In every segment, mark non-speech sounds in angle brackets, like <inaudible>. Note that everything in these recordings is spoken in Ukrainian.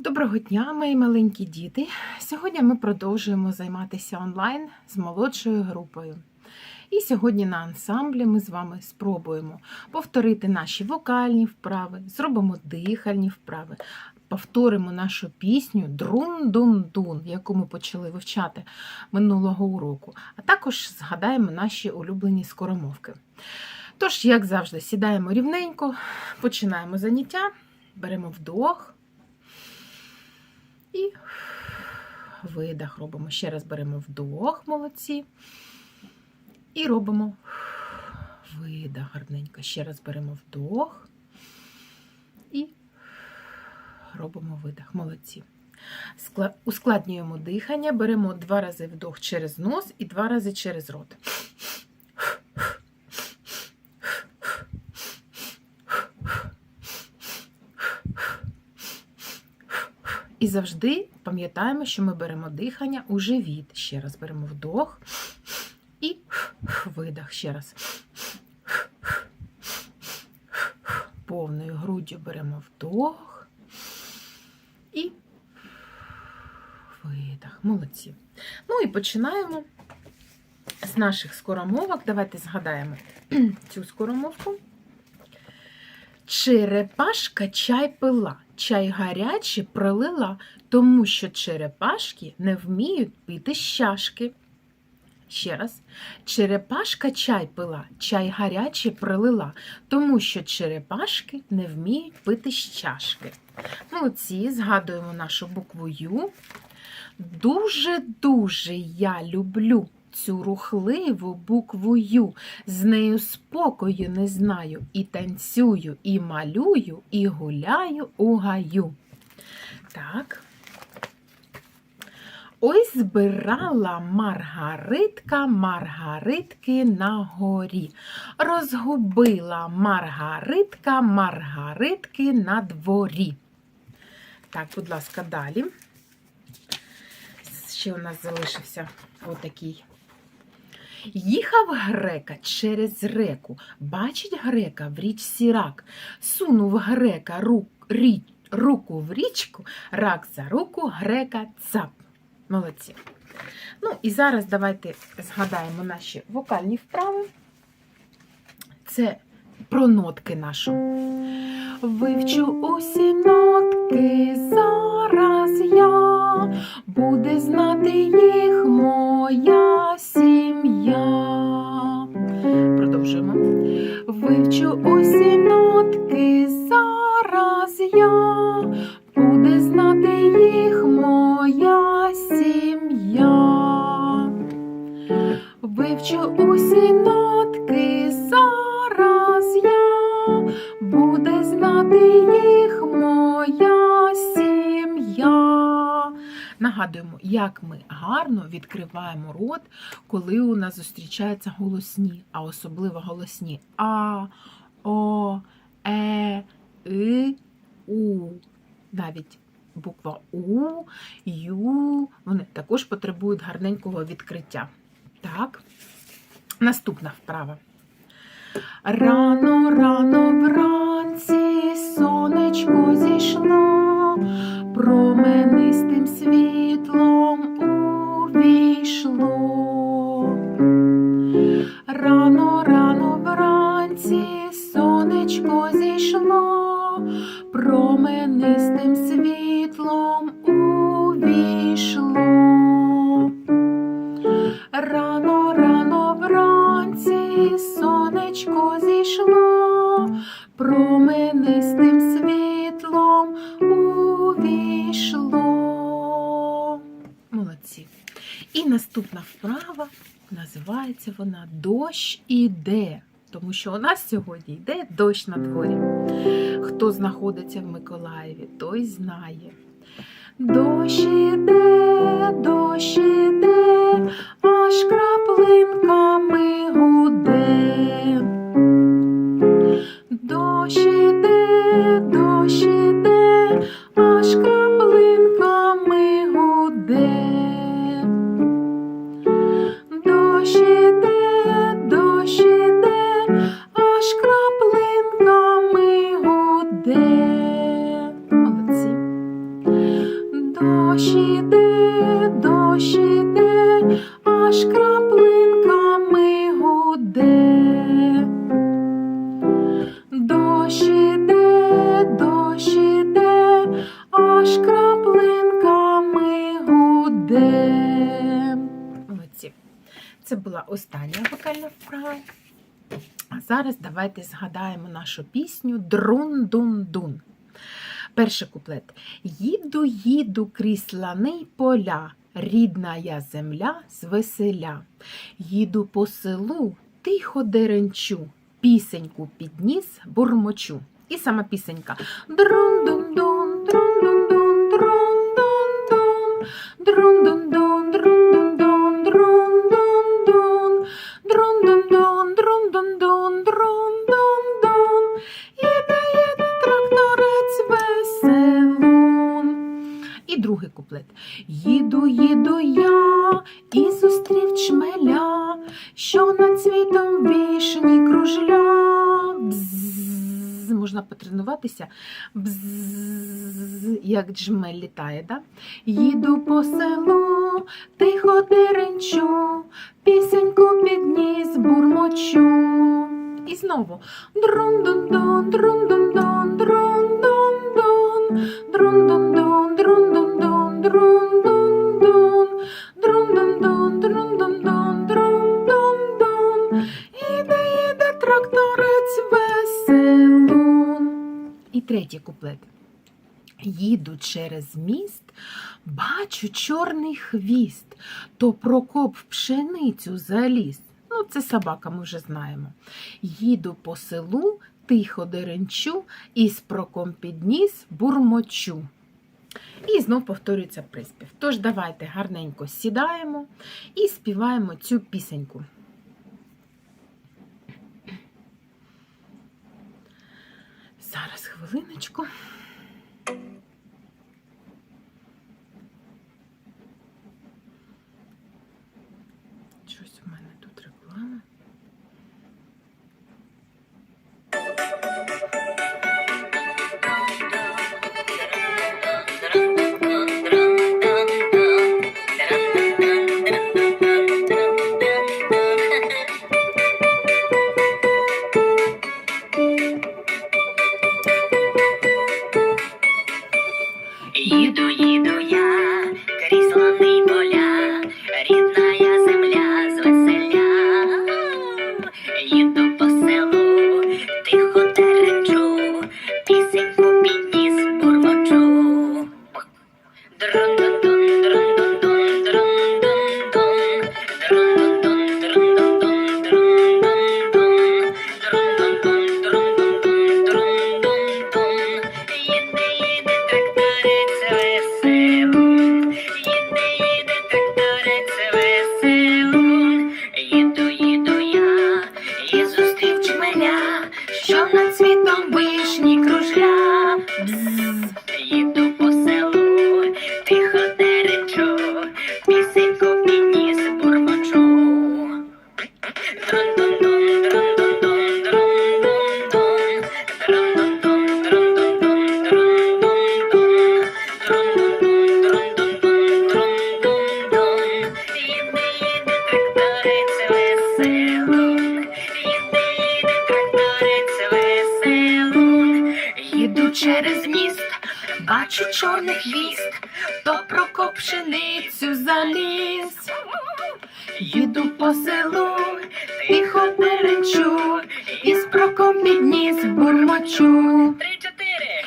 Доброго дня, мої маленькі діти. Сьогодні ми продовжуємо займатися онлайн з молодшою групою. І сьогодні на ансамблі ми з вами спробуємо повторити наші вокальні вправи, зробимо дихальні вправи, повторимо нашу пісню Друн-дун-дун, яку ми почали вивчати минулого уроку, а також згадаємо наші улюблені скоромовки. Тож, як завжди, сідаємо рівненько, починаємо заняття, беремо вдох. І видих робимо. Ще раз беремо вдох, молодці. І робимо видих гарненько. Ще раз беремо вдох і робимо видих. Молодці. Ускладнюємо дихання, беремо два рази вдох через нос і два рази через рот. І завжди пам'ятаємо, що ми беремо дихання у живіт. Ще раз беремо вдох і видих. Ще раз. Повною груддю беремо вдох і видих. Молодці. Ну і починаємо з наших скоромовок. Давайте згадаємо <clears throat> цю скоромовку. Черепашка чай пила, чай гарячий пролила, тому що черепашки не вміють пити з чашки. Ще раз. Черепашка чай пила, чай гарячий пролила, тому що черепашки не вміють пити з чашки. Молодці, згадуємо нашу букву Ю. Дуже-дуже я люблю цю рухливу букву Ю. З нею спокою не знаю, і танцюю, і малюю, і гуляю у гаю. Так. Ой збирала Маргаритка Маргаритки на горі. Розгубила Маргаритка Маргаритки на дворі. Так, будь ласка, далі. Ще у нас залишився отакий. Їхав грека через реку, бачить грека в річці рак, сунув грека рук, рі, руку в річку, рак за руку грека цап. Молодці. Ну і зараз давайте згадаємо наші вокальні вправи. Це про нотки нашу. Вивчу усі нотки зараз я, буде знати їх моя сім'я. Продовжуємо. Вивчу усі нотки зараз я, буде знати їх моя сім'я. Вивчу Нагадуємо, як ми гарно відкриваємо рот, коли у нас зустрічаються голосні, а особливо голосні А, О, Е, И, У. Навіть буква У, Ю, вони також потребують гарненького відкриття. Так, наступна вправа. Рано, рано світлом увійшло. Рано, рано вранці сонечко зійшло, променистим світлом увійшло. Молодці. І наступна вправа називається вона Дощ іде. Тому що у нас сьогодні йде дощ на дворі. Хто знаходиться в Миколаєві, той знає. Дощ іде, дощ іде, аж краплинками Це була остання вокальна вправа. А зараз давайте згадаємо нашу пісню Друн-дун-дун. Перший куплет. Їду, їду крізь лани поля, рідна я земля звеселя. Їду по селу, тихо деренчу, пісеньку підніс, бурмочу. І сама пісенька. Друн-дун-дун, друн-дун-дун, друн-дун-дун, друн-дун-дун, І другий куплет. Їду, їду я і зустрів чмеля, що над світом вішні кружля. Бзз, можна потренуватися. Бзз, як джмель літає, да? Їду по селу, тихо деренчу, пісеньку підніс бурмочу. І знову друн-дун-дун, друн-дун-дун, третій куплет. Їду через міст, бачу чорний хвіст, то Прокоп в пшеницю заліз. Ну, це собака, ми вже знаємо. Їду по селу, тихо деренчу, і з проком підніс бурмочу. І знов повторюється приспів. Тож давайте гарненько сідаємо і співаємо цю пісеньку. Зараз хвилиночку. The чорний хвіст, то Прокоп пшеницю заліз. Їду по селу, тихо перечу, і з проком підніс бурмочу. Три-чотири.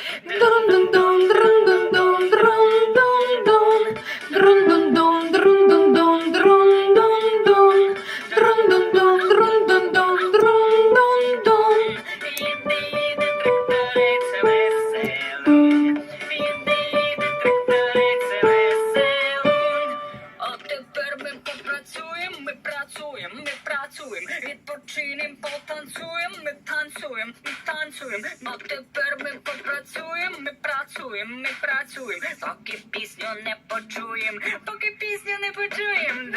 Ми танцюємо. А тепер ми попрацюємо, ми працюємо, ми працюємо, поки пісню не почуємо, поки пісню не почуємо.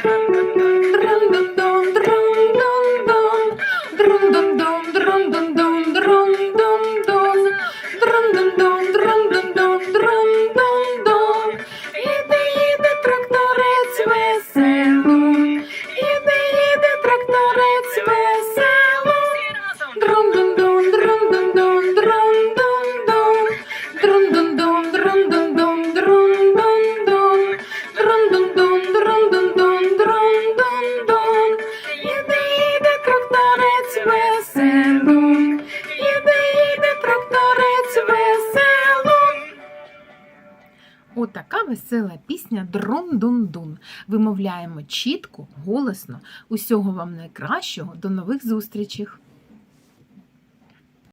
Весела пісня Друн-дун-дун. Вимовляємо чітко, голосно. Усього вам найкращого. До нових зустрічей!